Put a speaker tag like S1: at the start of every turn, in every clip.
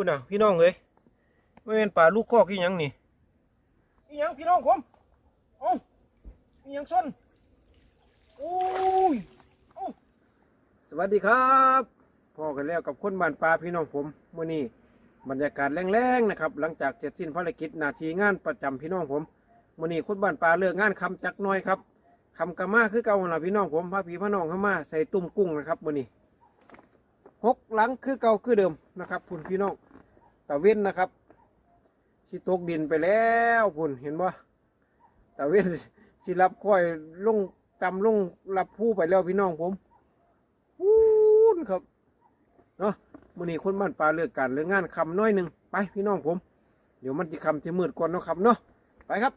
S1: คุณน่ะ พี่น้องเอ้ยไม่เป็นป่าลูกคอกอีหยังนี่อีหยังพี่น้องผมเอ้าอีหยังส้นโอ้ยเอ้าสวัสดีครับพ่อกันแล้วกับคนบ้านป่าพี่น้องผมมื่อนี้บรรยากาศแรงๆนะครับ หลังจากเสร็จสิ้นภารกิจหนาทีงานประจำพี่น้องผมมื่อนี้คนบ้านป่าเลิกงานคำจักหน้อยครับคำกะมาคือเก่าหน่ะพี่น้องผมพาพี่พาน้องเข้ามาใส่ตุ่มกุ้งนะครับมื่อนี้หกหลังคือเก่าคือเดิมนะครับพุ่นพี่น้อง ตะเว้นนะครับสิตกดินไปแล้วพุ่นเห็นบ่ตะเว้นสิรับค่อยลุ่งจำลุ่งรับผู้ไปแล้วพี่น้องผมพูนครับเนาะมื้อนี้คนบ้านปลาเลือกการเลือกงานคำน้อยหนึ่งไปพี่น้องผม เดี๋ยวมันจะคำจะมืดก่อนเนาะครับเนาะไปครับ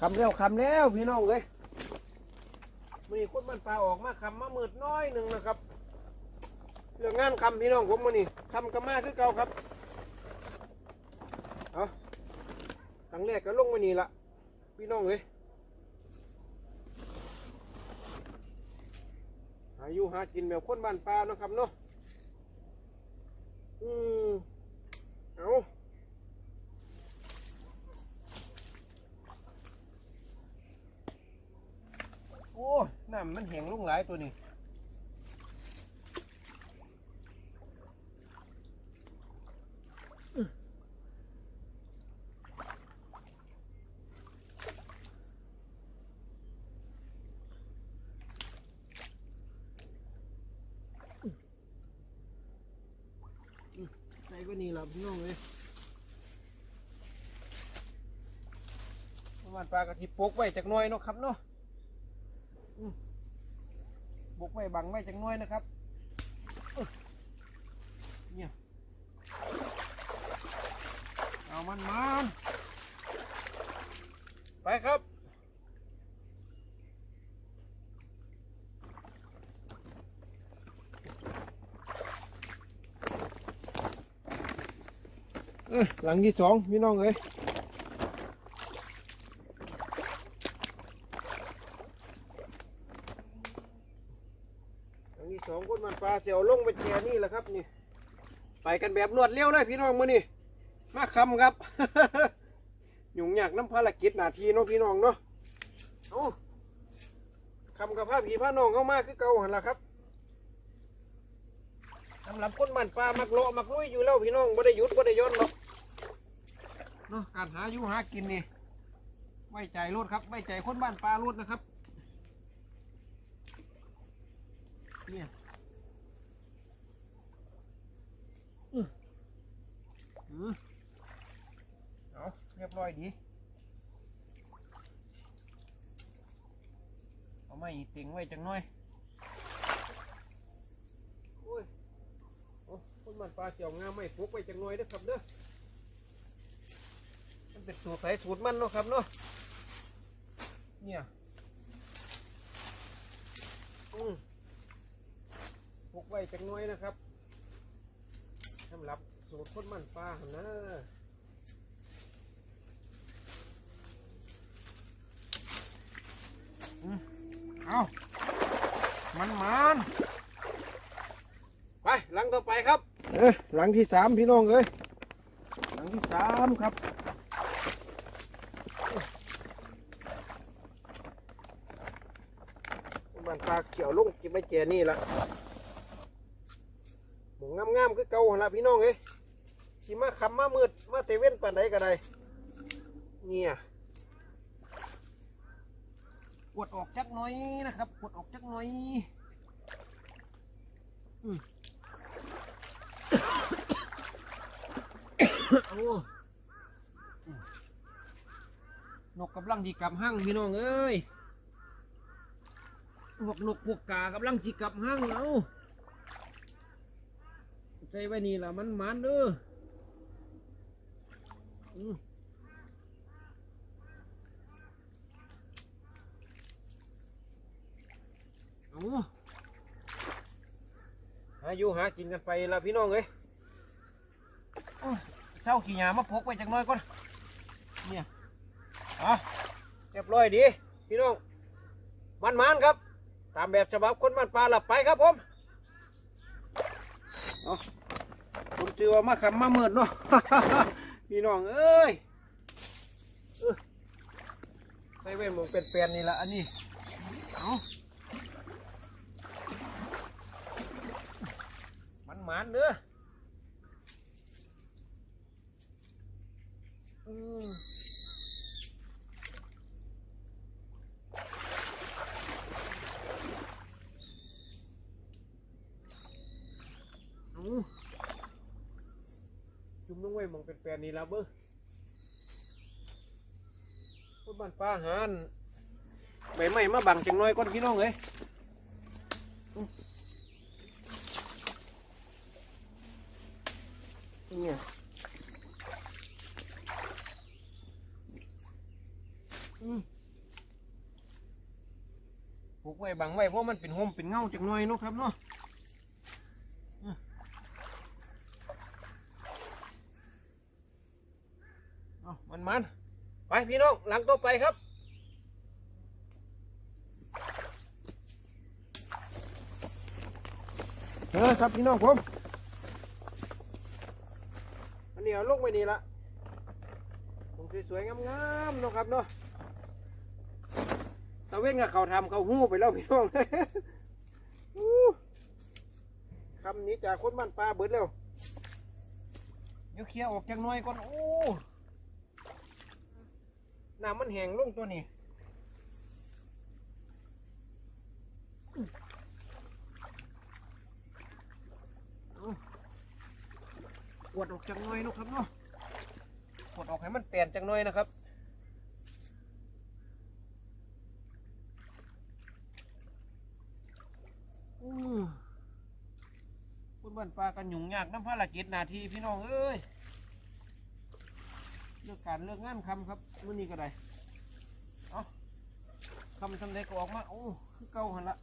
S1: คำแล้วคำแล้วพี่น้องเลยมีคนบ้านปลาออกมาคำมามืดน้อยหนึ่งนะครับ เรื่องงานคำพี่น้องผมมานี่คำกับมาคือเก่าครับเอาครั้งแรกก็ลงมานี่ละพี่น้องเลยหาอยู่หากินแบบคนบ้านปลาเนาะครับเนาะอืมเอาโอ้น้ำมันแห้งลงหลายตัวนี้ ใส่ก็นี่ละพี่น้องเลยประมาณปลากระทิปกไว้จากน้อยเนาะครับเนาะอืมบกไว้บังไว้จากน้อยนะครับเนี่ยเอามันมันไปครับ หลังที่สองพี่น้องเอ้ยหลังที่สองคนมันปลาเสียวลงไปแช่นี่แหละครับนี่ ไปกันแบบรวดเร็วเลยพี่น้องมือนี่มาคำครับ ยุ่งยากน้ำภารกิจหนาทีเนาะพี่น้องเนาะเอาคำกับผ้าผีผ้าน้องเข้ามาคือเก่าหันละครับสำหรับคนมันปลามักเลมักลุยอยู่แล้วพี่น้องไม่ได้หยุดไม่ได้ย่นหรอก เนาะการหาอยู่หากินนี่ไว้ใจรถครับไว้ใจคนบ้านปลารถนะครับเนี่ยอืออือเอาเรียบร้อยดีเอาไม่ติ่งไว้จังน้อยโอ้ยโอ้คนบ้านปลาเสี่ยวงามไม่ฟุกไว้จังน้อยเด้อครับเด้อ มันเป็นสูตรไผสูตรมันเนาะครับเนาะเนี่ยอืมพกไว้จังน้อยนะครับสำหรับสูตรคนมันปลาหนะอืมเอามันมันไปหลังต่อไปครับ เอ้ยหลังที่สามพี่น้องเอ้ยหลังที่สามครับียวลุงกินไม่เจนี่ละหมูงามๆคือเก่าละพี่น้องเอ้ยสิมาคำมามืดมาเตเว่นปานใดก็ได้เนี่ยกดออกจักน้อยนะครับกดออกจักน้อยอืมโอ้นกกำลังจีกับห้างพี่น้องเอ้ย พวกนกพวกกากำลังจิกลับห้างเอาใจไว้นี่ล่ะมันมันเด้ออืมเอาหาอยู่หากินกันไปละพี่น้องเอ้ยโอ้ยเช่าขี้หยามาพกไว้จักหน้อยก่อน เนี่ยเอาเรียบร้อยดี พี่น้อง มันมันๆครับ ตามแบบฉบับคนมันปลาหลับไปครับผมเอาผมถือว่ามาคำมาเมิดเนาะ พี่น้องเอ้ยเออใส่เว้นหมองเป็นแปลนๆนี่ละอันนี้ เอามันหมานเด้ออืมเอาจุ่มลงไว้หมองเป็นแปลนี่ละเบ้อคนบ้านป้าหานใบไม้มาบังจังน้อยก่อนพี่น้องเอ้ยเนี่ยปลูกไว้บังไว้เพราะมันเป็นห่มเป็นเงาจักหน่อยเนาะครับเนาะอืมเอา มันมันไปพี่น้องหลังต่อไปครับเออครับพี่น้องผมอันนี้เอาลงไปนี่ละผมสวยๆงามๆเนาะครับเนาะตะเว้นกับเขาทำเขาหู้ไปแล้วพี่น้องคำนี้จากคนบ้านปลาเบิดแล้วเดี๋ยวเคลียร์ออกจากน้อยก่อนโอ้ น้ำมันแห้งลงตัวนี้กดออกจากน้อยนะครับเนาะกดออกให้มันเปลี่ยนจากน้อยนะครับอืมคุณบ้านปลากันยุ่งยากน้ำภารกิจนาทีพี่น้องเอ้ย ลือกการเลือกงานคำครับมื่อนี้ก็ได้เอาคำทำได้ก็ออกมาโอ้คือเก่าหันละ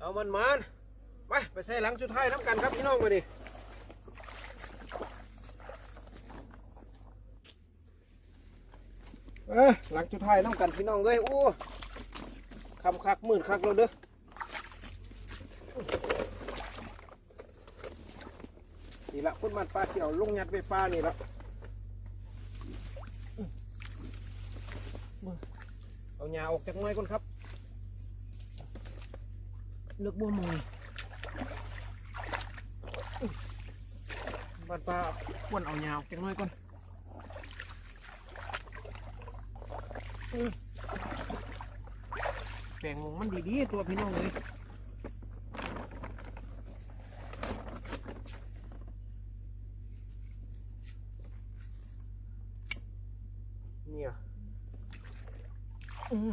S1: เอามันมันไปไปใส่หลังชุดไทายน้ำกันครับพี่น้องมาดิเอ้หลังจุดท้ายน้ำกันพี่น้องเลยโอ้ คำคักหมื่นคักแล้วเด้อนี่ละพุ่นมันปลาเสี่ยวลงยัดไปปลานี่ละเอาหญ้าออกจากหน้อยก่อนครับเลือกบัวมอยบ้านปลาควรเอาหญ้าออกจากหน้อยก่อน แปลงมงมันดีๆตัวพี่น้องเลยเนี่ยอื้อ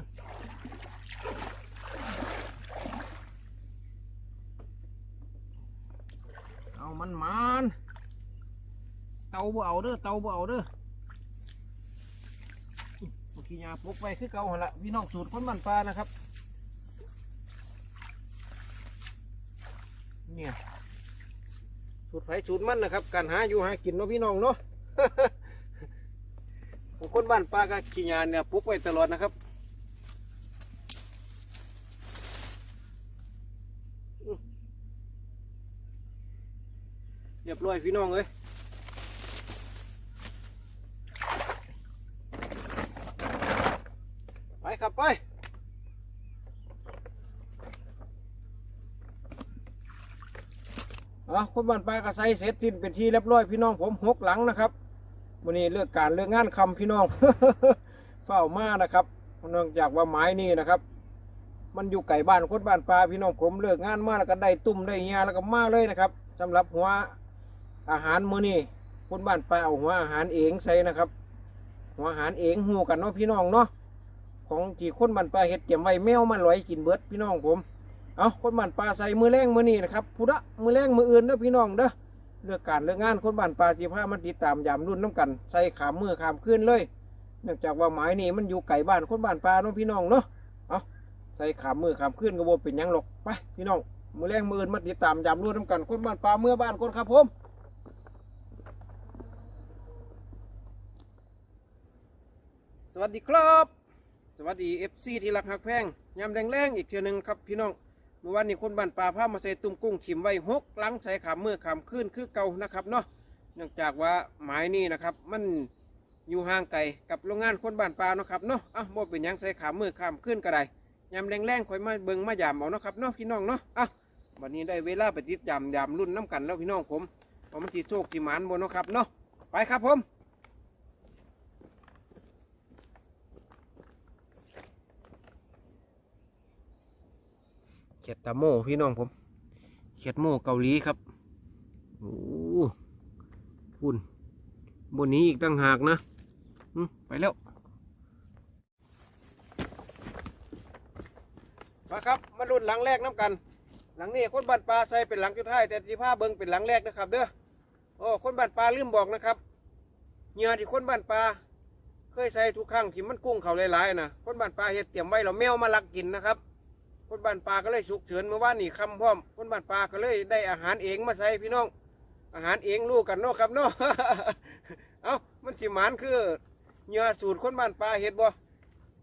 S1: เอามันมันเตาบ่เอาเด้อเตาบ่เอาเด้อเมื่อกี้ยาปลุกไปคือเก่าหันละพี่น้องสูตรคนบ้านปลานะครับ เนี่ยสูตร ไผ่สูตรมันนะครับ การหาอยู่หากินเนาะพี่น้องเนาะของคนบ้านป้าก็ขี้ยาเนี่ยปลุกไว้ตลอดนะครับเรียบร้อยพี่น้องเลย ไปครับไปเอาคนบ้านปลากระไซเสร็จสิ้นเป็นที่เรียบร้อยพี่น้องผมหกหลังนะครับวันนี้เลือกการเลือกงานคำพี่น้อง เฝ้ามานะครับเนื่องจากว่าไม้นี่นะครับ มันอยู่ไก่บ้านคนบ้านปลาพี่น้องผมเลือกงานมาแล้วก็ได้ตุ่มได้เงียแล้วก็มาเลยนะครับสำหรับหัวอาหารมื้อนี้คนบ้านปลาเอาหัวอาหารเองใส่นะครับ หัวอาหารเองหูกันเนาะพี่น้องเนาะของที่คนบ้านปลาเห็ดเตรียมไว้แมวมันลอยกินเบิดพี่น้องผม เอาคนบ้านปลาใส่มือแรงมือนี้นะครับพุระมือแรงมืออื่นเด้อพี่น้องเด้อเรื่องการเรื่องงานคนบ้านปลาจีพามันติดตามยามรุ่นน้ำกัน ใส่ขามมือขามขึ้นเลย เนื่องจากว่าหมายนี่มันอยู่ไก่บ้านคนบ้านปลาเนาะพี่น้องเนาะเอาใส่ขามมือขามขึ้นก็บ่เป็นยังหรอกไปพี่น้องมือแรงมืออื่นมาติดตามยามรุ่นน้ำกัน คนบ้านปลาเมื่อบ้านคนครับผมสวัสดีครับ สวัสดีเอฟซีที่รักหักแพงยำแรงๆอีกเทียวหนึ่งครับพี่น้อง เมื่อวานนี้คนบ้านป่าพามาใส่ตุ้มกุ้งชิมไว้หกหลังใส่ขามมือขามขึ้นคือเก่านะครับเนาะเนื่องจากว่าหมายนี้นะครับมันอยู่ห่างไกลกับโรงงานคนบ้านป่าเนาะครับเนาะอะบ่เป็นยังใส่ขามมือขามขึ้นก็ได้ยำแรงๆคอยมาเบิ่งมายามเอาเนาะครับเนาะพี่น้องเนาะอะวันนี้ได้เวลาไปติดยามยามรุ่นน้ำกันแล้วพี่น้องผมว่ามันจีโชคจีหมานบนเนาะครับเนาะไปครับผม ขียดตาโม่พี่น้องผม เขียดโม่เกาหลีครับโอ้พุ่นบนนี้อีกตั้งหากนะไปแล้วมาครับมารุ่นหลังแรกน้ำกัน หลังนี้คนบ้านปลาใส่เป็นหลังจุดท้ายแต่ที่ผ้าเบิงเป็นหลังแรกนะครับ เด้อโอ้คนบ้านปลาลืมบอกนะครับเหยื่อที่คนบ้านปลาเคยใส่ทุกครั้งที่มันกุ้งเขาหลายๆนะคนบ้านปลาเฮ็ดเตรียมไว้เราแมวมาลักกินนะครับ คนบ้านปลาก็เลยฉุกเฉินเมื่อวานนี่คำพร้อมคนบ้านปลาก็เลยได้อาหารเองมาใส่พี่น้อง อาหารเองลูกกันเนาะครับเนาะ เอ้ามันสิหมานคือเหยื่อสูตรคนบ้านปลาเห็ดบ่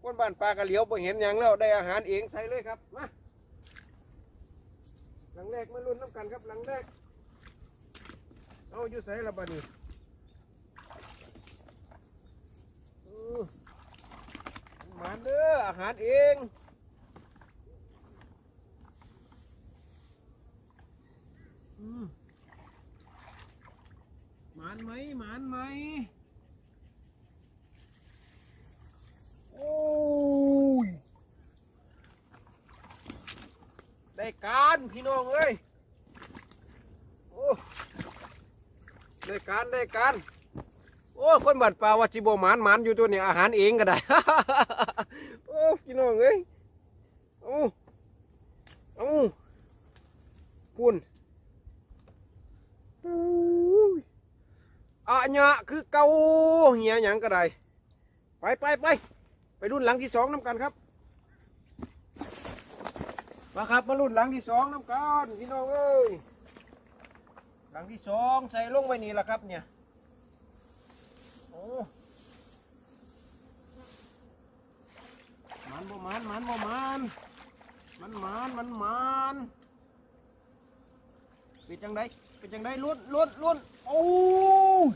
S1: คนบ้านปลาก็เหลียวไปเห็นอย่างแล้วได้อาหารเองใส่เลยครับมาหลังแรกมาลุ้นน้ำกันครับหลังแรกเอาอยู่ใส่ละบานี้หมานเด้ออาหารเอง อืมหมานไหมหมานไหมโอ้ยได้การพี่น้องเอ้ยโอ้ได้การได้การโอ้คนบัดปลาว่าจิโบหมานหมานอยู่ตัวนี้อาหารเองก็ได้ โอ้พี่น้องเอ้ยโอ้โอ้พุ่นอุ้ อะญะคือเกาเหียหยังก็ได้ไปไปไปไปรุ่นหลังที่สองน้ำกันครับ มาครับมารุ่นหลังที่สองน้ำกันพี่น้องเอ้ยหลังที่สองใส่ลงไว้นี่แหละครับเนี่ยโอ้มันบ่มันมันบ่มันมันมันมันมันเป็นจังไดเป็นจังไดลุ้นลุ้นลุ้น โอ้ย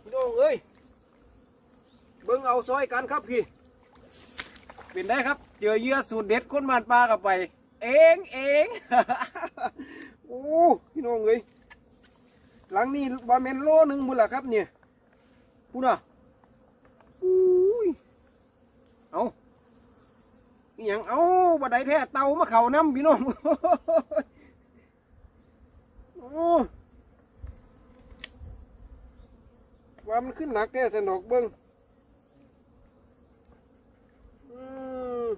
S1: พี่น้องเอ้ยเบิ่งเอาซอยกันครับพี่ เป็นได้ครับ เจอเหยื่อสูตรเด็ดคนบ้านปลากับไป เองเองโอ้พี่น้องเอ้ยหลังนี้บาเมนโลหนึ่งบุญละครับเนี่ยพูดน่ะอุ้ยเอาอหย่างเอาบัดไดแท้เตามาเข่าน้ำพี่น้องโอ้ ว่ามันขึ้นหนักแก่สนอกเบิ้งอืม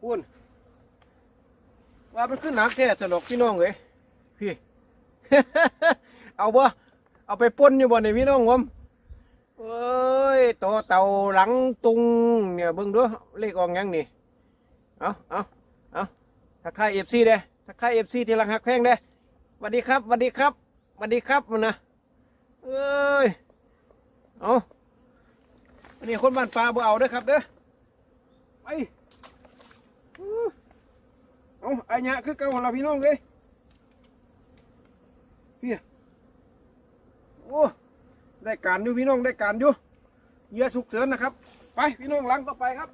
S1: พูนว่ามันขึ้นหนักแก่สนอกพี่น้องเอ้ยพี่ เอาบ่เอาไปป่นอยู่บ่ในพี่น้องผมเอ้ยโตเต่าหลังตุงเนี่ยเบิ่งดูเลขออกยังนี่ เอาเอาเอาทักทายเอฟซีเด้ ทักทายเอฟซีที่รังหักแพงเด้สวัสดีครับสวัสดีครับสวัสดีครับมันนะเอ้ยเอาอันนี้คนบ้านปลาบ่เอาเด้อครับเด้อไปเอาไอ้เนี้ยคือเก่าของเราพี่น้องเลยพี่โอ้ได้การอยู่พี่น้องได้การอยู่เยื่อสุกเสริญนะครับ ไปพี่น้องลังต่อไปครับ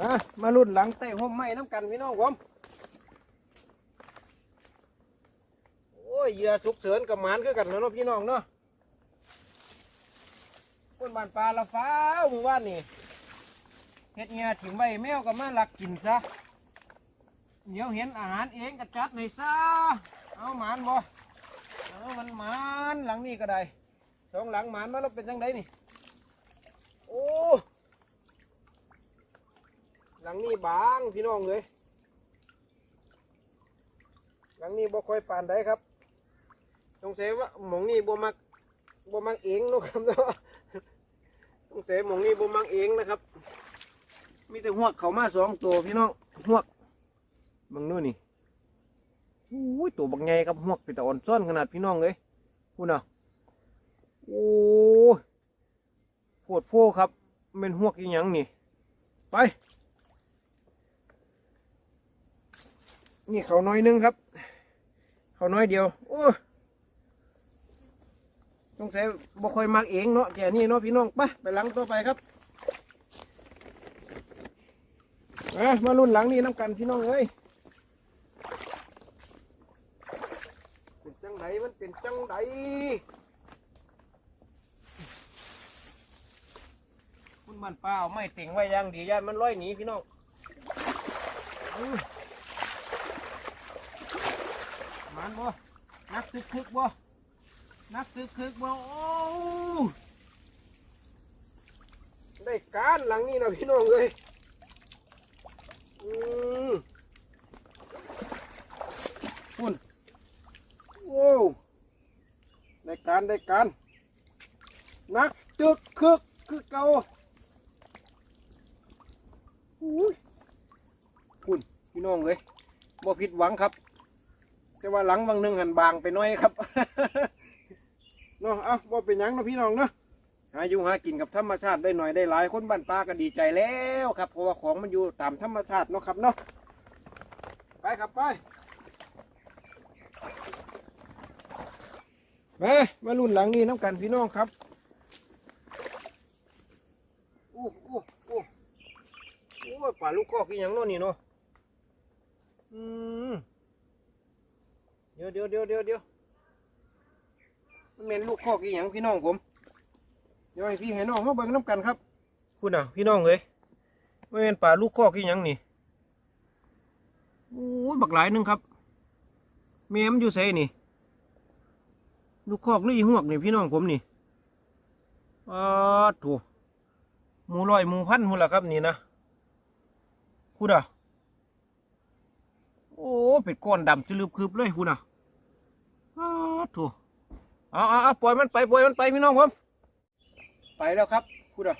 S1: นะ มารุ่นหลังเตะห่มไม้น้ำกันพี่น้องผมโอ้ยเหยื่อสุกเสริญกับหมานคือกันแล้วเนาะพี่น้องเนาะคนบ้านปลาละฟ้าหมู่บ้านนี่เฮ็ดเงี้ยถึงใบแมวก็มาลักกินซะเดี๋ยวเห็นอาหารเองก็จัดให้ซะเอาหมานบ่เอามันหมานหลังนี้ก็ได้สองหลังหมานมาแล้วเป็นจังไดนี่โอ้ หลังนี้บางพี่น้องเลยหลังนี้บ่ค่อยปานใดครับสงสัยว่าหมองนี้บ่มักบ่มักเองนะครับเนาะสงสัยหมองนี้บ่มักเองนะครับ มีแต่หวกเขามาสองตัวพี่น้องหวกบังนู่นนี่โอ้ยตัวบักใหญ่ครับหวกเป็นตะอ่อนซ่อนขนาดพี่น้องเลยพูดน่ะโอ้ปวดโพครับเป็นหวกอีหยังนี่ ไป นี่เขาน้อยนึงครับ เขาน้อยเดียว โอ้ต้องใส่บ่ค่อยมักเองเนาะแกนี่เนาะพี่น้องไปไปหลังต่อไปครับมามารุ่นหลังนี่น้ำกันพี่น้องเอ้ยเป็นจังไดมันเป็นจังไดคุณมันเปล่าไม่ติ่งไว้ยังดีย่านมันร้อยหนีพี่น้องอื้อ มันบ่นักคึกคึกบ่นักคึกคึกบ่โอ้ได้การหลังนี้นะพี่น้องเอ้ยอืมคุณโว้ได้การได้การนักจึกคึกคือเก่าอุ้ยคุณพี่น้องเลยบ่ผิดหวังครับ แต่ว่าหลังบางนึงหันบางไปน้อยครับเนาะเอ้าบ่เป็นยังเนาะพี่น้องเนาะหาอยู่หากินกับธรรมชาติได้หน่อยได้หลายคนบ้านป้าก็ดีใจแล้วครับ เพราะว่าของมันอยู่ตามธรรมชาติเนาะครับเนาะไปครับไปมามารุ่นหลังนี้น้ำกันพี่น้องครับโอ้โอ้โอ้โอ้ป่าลูกคอกอีหยังเนาะนี่เนาะอืม ดี๋ยวเดี๋ยวเดี๋ยวเดี๋ยวเดี๋ยวมันเป็นลูกคอกอีหยังพี่น้องผม เดี๋ยวให้พี่ให้น้องเขาเบิ่งน้ำกันครับคุณน่ะ พี่น้องเลยไม่เป็นป่าลูกคอกอีหยังนี่โอ้ยบักหลายหนึงครับแม่มันอยู่ไสนี่ ลูกคอกหรืออีหวกนี่พี่น้องผมนี่อ้าถูหมูลอยหมูพันหมูละครับนี่นะคุณอะโอ้ เป็ดก้อนดำจะลืบคืบเลยคุณอะ อ้าถูเอาเอาเอาปล่อยมันไปปล่อยมันไปพี่น้องผมไปแล้วครับพูดอะ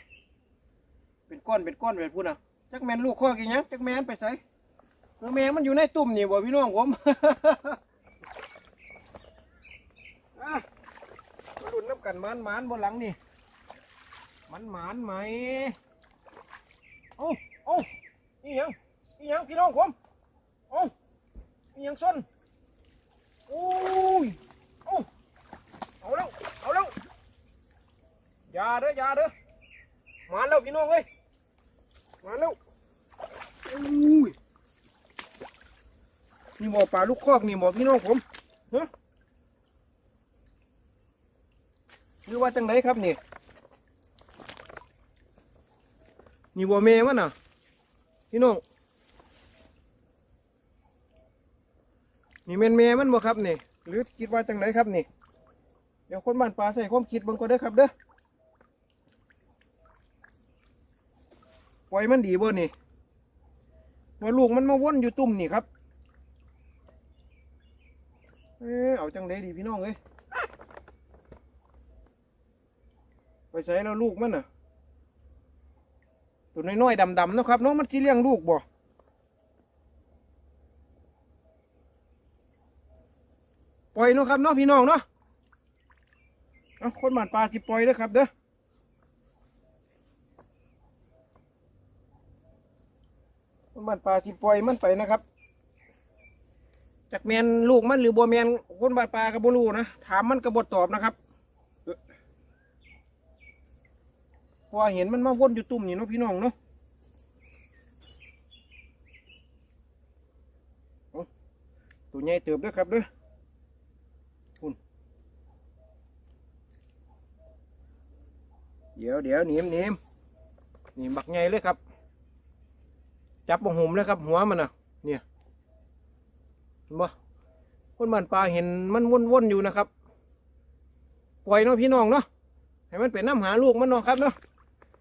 S1: เป็นก้อนเป็นก้อนแบบพูดอะจักแมนลูกข้อกี่ยังจักแมนไปใส่เออแมงมันอยู่ในตุ่มนี่บ่พี่น้องผมอะมาลุ้นน้ำกันมันมันบนหลังนี่มันหมานไหมเอ้าเอ้นี่ยังนี่ยังพี่น้องผมเอ้นี่ยังส้นโอ้ย เอาแล้วเอาแล้วอย่าเด้ออย่าเด้อมาแล้วพี่น้องเอ้ยมาแล้วอุ้ยนี่บ่ปลาลูกคอกนี่บ่พี่น้องผมฮะหรือว่าจังไดครับนี่นี่บ่แม่มันน่ะพี่น้องนี่แม่นแม่มันบ่ครับนี่ หรือคิดว่าจังไดครับนี่ เดี๋ยวคนบ้านปลาใส่ความคิดบังก็ได้ครับเด้อปล่อยมันดีบ่นี่ว่าลูกมันมาว่นอยู่ตุ่มนี่ครับ เออเอาจังไดดีพี่น้องเอ้ยไปใส่แล้วลูกมันน่ะ ตัวน้อยๆดำๆนะครับน้องมันสิเลี้ยงลูกบ่ ล่อยเนาะครับเนาะพี่น้องเนาะเอาคนบ้านปลาสิปล่อยเด้อครับเด้อคนบ้านป่าสิปล่อยมันไปนะครับจากแมนลูกมันหรือบัวแมนคนบ้านป่ากับบัรู้นะถามมันกระบดตอบนะครับเอ้อเพราะว่าเห็นมันมาวนอยู่ตุ่มนี่เนาะพี่น้องเนาะตัวใหญ่เติบเด้วยครับเด้อคุณเดี๋ยวเดี๋ยวหนีมหนีมนี่บักใหญ่เลยครับ จับบังหุมเลยครับ หัวมันน่ะเนี่ยเห็นบ่คนบ้านปลาเห็นมันว่นๆอยู่นะครับ ปล่อยเนาะพี่น้องเนาะให้มันเป็นน้ำหาลูกมันเนาะครับเนาะ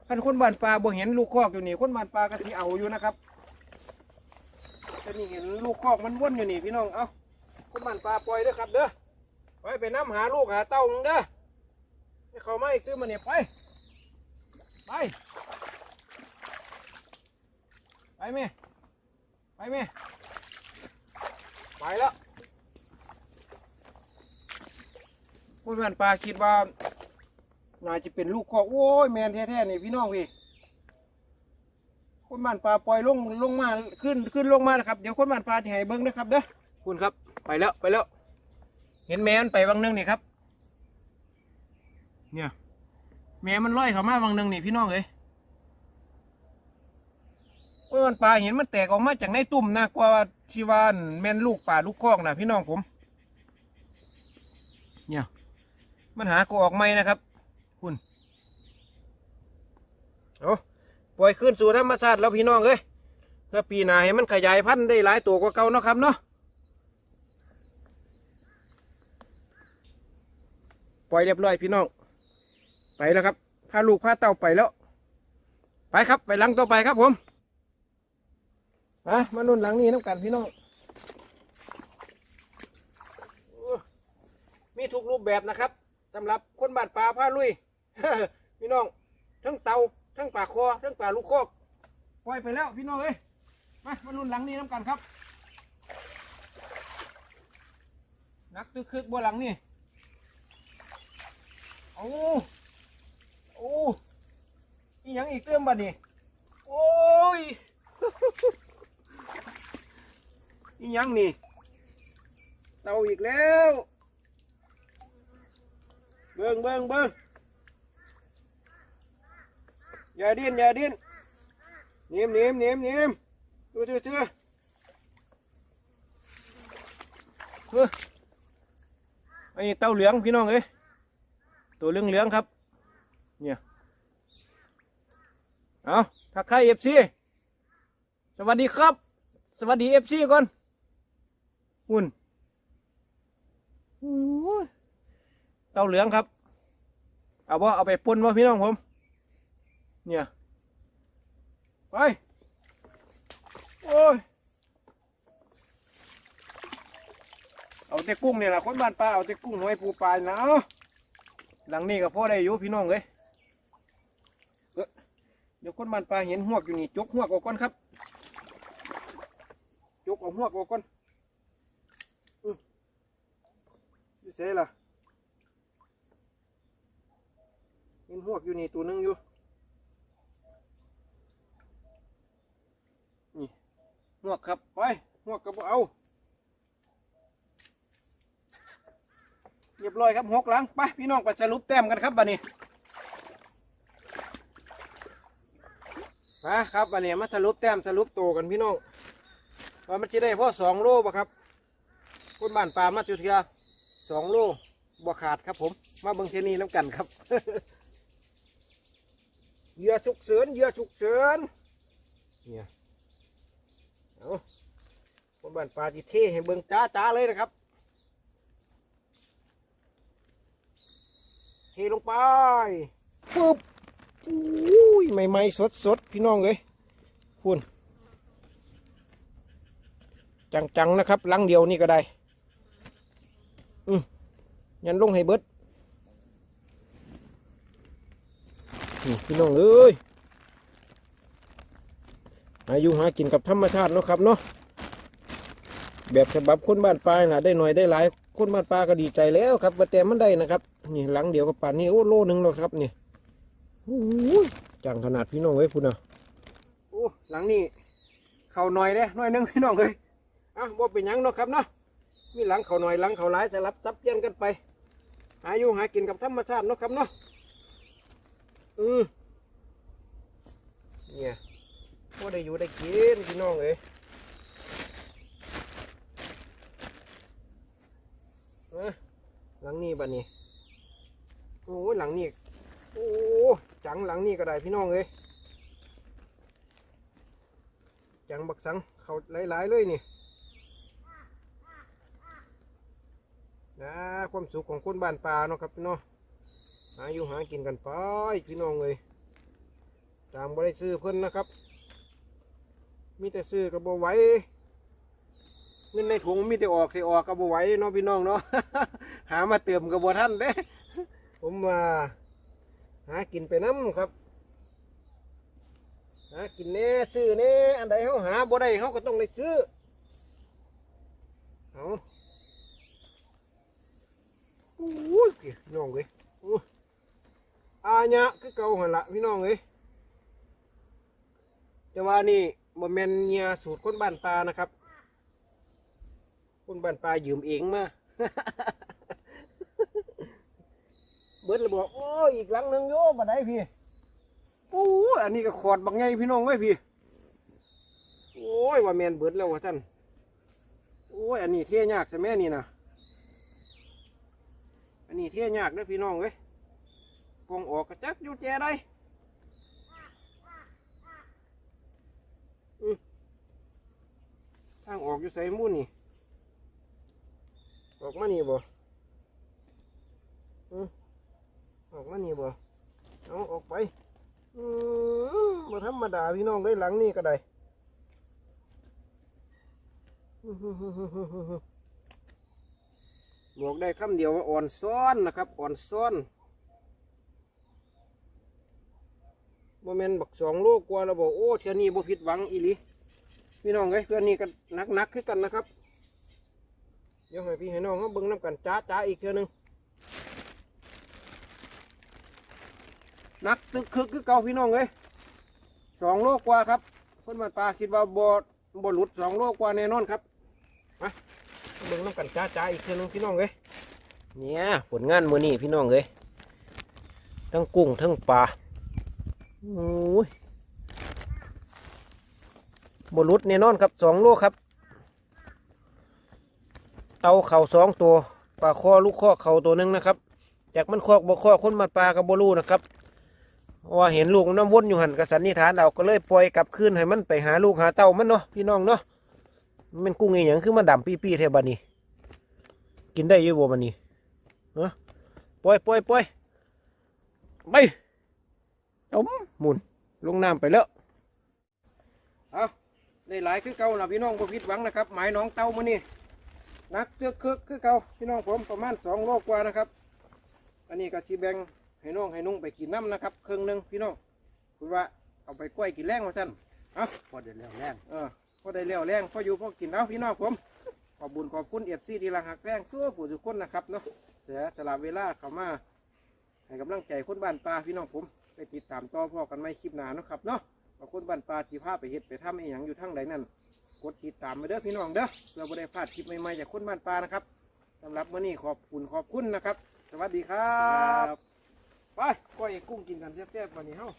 S1: คันคนบ้านปลาบ่เห็นลูกคอกอยู่นี่ คนบ้านปลาก็สิเอาอยู่นะครับแต่นี่เห็นลูกคอกมันว่นอยู่นี่พี่น้อง เอาคนบ้านปลาปล่อยเด้อครับเด้อ ไปเป็นน้ำหาลูกหาเต้ามึงเด้อให้เขาไม่คือมันเนี่ยไป ไป ไปแม่ไปแม่ไปแล้วคนบ้านปลาคิดว่าน่าจะเป็นลูกคอกโอ้ยแมนแท้ๆนี่พี่น้องพี่คนบ้านปลาปล่อยลงลงมาขึ้นขึ้นลงมานะครับเดี๋ยวคนบ้านปลาจะให้เบิ้งนะครับเด้อคุณครับไปแล้วไปแล้ว เห็นแม่มันไปวังหนึงนี่ครับ เนี่ย แม่มันลอยเข้ามาวังหนึงนี่พี่น้องเอ้ยโอ้ยมันปลาเห็นมันแตกออกมาจากในตุ่มนะกว่าที่ว่านแม่นลูกป่าลูกคอกนะพี่น้องผม เนี่ย มันหาก็ออกไม่นะครับ คุณเอาปล่อยขึ้นสู่ธรรมชาติแล้วพี่น้องเอ้ยเพื่อปีหน้าให้มันขยายพันธุ์ได้หลายตัวกว่าเก่าเนาะครับเนาะปล่อยเรียบร้อยพี่น้อง ไปแล้วครับพาลูกพาเต่าไปแล้ว ไปครับไปหลังต่อไปครับผมมามานุ่นหลังนี้น้ำกันพี่น้องอมีทุกรูปแบบนะครับสำหรับคนบานป่าพาลุยพี่น้อง ทั้งเตาทั้งป่าคอทั้งป่าลูกคอกปล่อยไปแล้วพี่น้องเอ้ยมามานุ่นหลังนี้น้ำกันครับนักตึกคึกบัวหลังนี่โอ้ โอ้อีหยังอีกเติมบัดนี่โอ้ยอีหยังนี่เต่าอีกแล้วเบิ่งเบิ่งเบิ่งอย่าดิ้นอย่าดิ้นเนียมเนียมเนียมเนียมดูเชื่อเชื่อเฮ้ยอันนี้เต่าเหลืองพี่น้องเอ้ยตัวเหลืองเหลืองครับ เนี่ย เอาทักทายเอฟซีสวัสดีครับ สวัสดีเอฟซีก่อนหุ่นโอ้ยเต่าเหลืองครับ เอาบ่เอาไปปนวะพี่น้องผม เนี่ย ไป โอ้ย เอาแต่กุ้งเนี่ยแหละคนบ้านป้าเอาแต่กุ้งหอยปูปลานะเอาหลังนี้ก็พ่อได้อยู่พี่น้องเลย เดี๋ยวคนบ้านปลาเห็นหวกอยู่นี่จกหวกออกก่อนครับ จกเอาหวกออกก่อนอืออยู่ล่ะเห็นหวกอยู่นี่ตัวหนึงอยู่นี่หวกครับไปหวกก็บ่เอาเรียบร้อยครับหกหลังไปพี่น้องไปสรุปแต้มกันครับบัดนี้ มาครับบัดนี้มาสรุปแต้มสรุปโตกันพี่น้องว่ามันจะได้พ่อสองโลบ่ครับคนบ้านปลามาจุเทียสองโลบ่ขาดครับผม มาเบิงเทนีน้ำกันครับเหยื่อฉุกเฉินเหยื่อฉุกเฉินเนี่ยเอาคนบ้านปลาจีเทให้เบิงจ้าจ้าเลยนะครับเทลงไปปุ๊บ อุ้ยใหม่ๆสดๆพี่น้องเลยคุณจังๆนะครับลังเดียวนี่ก็ได้ อืมยันลงให้เบิดพี่น้องเอ้ยอายุหากินกับธรรมชาติเนาะครับเนาะแบบฉบับคนบ้านปลายนะได้หน่อยได้หลายคนบ้านปลาก็ดีใจแล้วครับว่าแต่มันได้นะครับ นี่หลังเดียวกับป่านนี้โอ้โลหนึ่งแล้วครับนี่ย จังขนาดพี่น้องเอ้ยคุณนะโอ้หลังนี้เขาหน่อยเด้หน่อยนึงพี่น้องเลยอะบ่เป็นยังเนาะครับเนาะมีหลังเขาหน่อยหลังเขาหลายจะรับซับเยียนกันไป หาอยู่หากินกับธรรมชาติเนาะครับเนาะอืมเนี่ยพอได้อยู่ได้กินพี่น้องเอ้ยหลังนี้บัดนี้โอ้ยหลังนี้โอ้ จังหลังนี้ก็ได้พี่น้องเอ้ยจังบักสังเขาหลายๆเลยนี่นะความสุขของคนบ้านป่าเนาะครับพี่น้องหาอยู่หากินกันไปพี่น้องเลยตามบ่ได้ซื้อเพิ่นนะครับ มีแต่ซื้อกับบไหวเงินในถุงมีแต่ออกสิออกกระบไหวเนาะพี่น้องเนาะหามาเติมกระบท่านเด้ผมมา หากินไปน้ำครับหากินแน่ซื้อแน่อันใดเขาหาบ่ได้เขาก็ต้องได้ซื้อเอาอู้ยพี่น้องเว้ยอู้อาญะคือเก่าหันละพี่น้องเว้ยแต่ว่านี่บ่แมนเงียสูตรคนบ้านตานะครับ คนบ้านปลายืมเองมา บิดเลยบอกโอ้อีกหลังหนึงโยบ่ได้พี่โอ้อันนี้ก็ขอดบักไงพี่น้องไว้พี่ โอ้ยว่าแมนเบิดแล้ววะท่านโอ้ยอันนี้เที่ยยากใช่ไหมนี่นะอันนี้เที่ยยากเด้พี่น้องเว้ยปองออกกระจักอยู่แจได้อืมทางออกอยู่ใส่มู่นี่ออกมานี่บ่อืม ออกมานี่บ่เอาออกไปอืมาธรรมดาพี่น้องได้หลังนี่ก็ได้บอกได้คำเดียวว่าอ่อนซ้อนนะครับ อ่อนซ้อนโมเมนบักสองโลกกว่าเราบอกโอ้เทียนี้บ่ผิดหวังอีหลีพี่น้องเอ้เพื่อนนี่ก็นักนักๆคือกันนะครับ เดี๋ยวให้พี่ให้น้องเขาเบิ่งน้ำกันจ้าจ้าอีกเทื่นึง นักตึกคึกคือเก่าพี่น้องเอ้ยสองโลกกว่าครับคนมาปลาคิดว่าบ่บ่หลุดสองโลกกว่าแน่นอนครับมาเบิ่งน้ำกันจ้าจ้าอีกเทื่อหนึงพี่น้องเอ้ยเนี่ยผลงานมือนี้พี่น้องเอ้ยทั้งกุ้งทั้งปลาโอ้ยบ่หลุดแน่นอนครับสองโลครับ เตาเข่าสองตัวปลาคอลูกคอเข่าตัวหนึ่งนะครับจากมันคอกบ่คอคนมาปลากับบ่รู้นะครับ ว่าเห็นลูกน้ำวนอยู่หันกระสันนิฐานเอาก็เลยปล่อยกลับคืนให้มันไปหาลูกหาเต่ามันเนาะพี่น้องเนาะมันกุ้งอหย่างคือมันดำปีปีๆแทบันนี้ กินได้ยี่บ่บันนี้เนาะปล่อยปล่อยปล่อยไปจมหมุนลงน้ำไปแล้วเอาได้หลายคือเก่านะพี่น้องบ่ผิดหวังนะครับหมายน้องเต่ามานี่นักเตือกคึกคือเก่าพี่น้องผมประมาณสองโลกว่านะครับ อันนี้ก็ชีแบง ให้น้องให้นุ่งไปกินน้ำนะครับครึ่งหนึ่งพี่น้องคุณว่าเอาไปกล้วยกินแรงมาท่านเอา
S2: พอเดือดแล้วแรง
S1: เออพอได้เลี้ยวแรงพออยู่พอกินเอาพี่น้องผมขอบบุญขอบคุณเอฟซีที่รักหักแรงสู้ผู้ทุกคนนะครับเนาะเสียสละเวลาเข้ามาให้กำลังใจคนบ้านปลาพี่น้องผมไปติดตามต่อพ่อกันไม่คลิปหนาเนาะครับเนาะว่าคนบ้านปลาที่พาไปเฮ็ดไปทำไอ้หยังอยู่ทั้งใดนั่นกดติดตามไปเด้อพี่น้องเด้อเพื่อบ่ได้พลาดคลิปใหม่ๆจากคนบ้านปลานะครับสำหรับมื้อนี้ขอบคุณขอบคุณนะครับ สวัสดีครับ ไปก้อยกุ้งกินกันแซ่บๆวันนี้เฮ้า